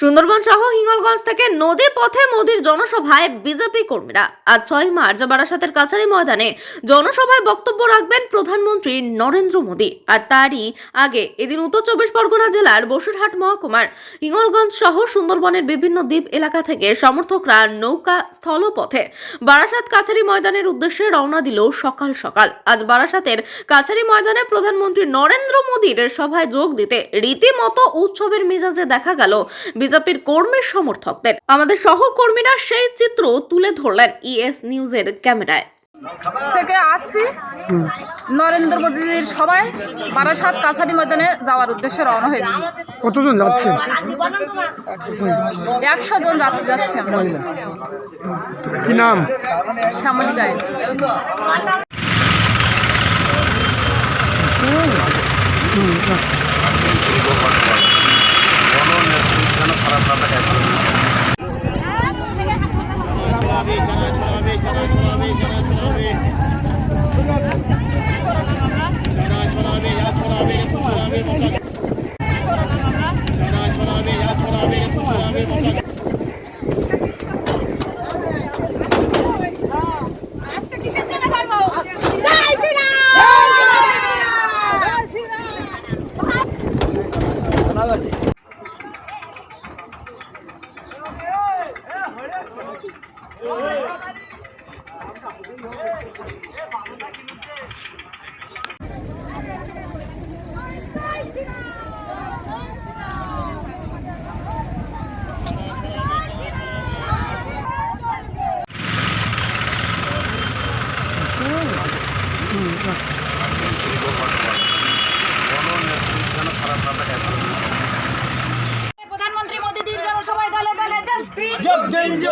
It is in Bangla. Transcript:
সুন্দরবন সহ হিঙ্গলগঞ্জ থেকে নদী পথে মোদির জনসভায় বিজেপি কর্মীরা। আজ ছয় মার্চ বারাসাতের কাছারি ময়দানে জনসভায় বক্তব্য রাখবেন প্রধানমন্ত্রী নরেন্দ্র মোদী। আর তারই আগে এদিন উত্তর চব্বিশ পরগনা জেলার বসুরহাট মহকুমার হিঙ্গলগঞ্জ সহ সুন্দরবনের বিভিন্ন দ্বীপ এলাকা থেকে সমর্থকরা নৌকা স্থলপথে বারাসাত কাছারি ময়দানের উদ্দেশ্যে রওনা দিল সকাল সকাল। আজ বারাসাতের কাছারি ময়দানে প্রধানমন্ত্রী নরেন্দ্র মোদীর সভায় যোগ দিতে রীতিমতো উৎসবের মেজাজে দেখা গেল বিজেপির কর্মী সমর্থকদের আমাদের সহকর্মীরা সেই চিত্র তুলে ধরলেন ইএস নিউজের ক্যামেরায় থেকে আসছি নরেন্দ্র মোদীজির সবাই বারাসাত কাছারি ময়দানে যাওয়ার উদ্দেশ্যে রওনা হয়েছে কতজন যাচ্ছে একশো জন যাত্রী যাচ্ছে আমরা কি নাম শ্যামলী গায়ে খারাপ রাস্তা কাজ করবে প্রধানমন্ত্রী মোদীজির জনসভায় দলে দলে জয় হিন্দ জয় হিন্দ।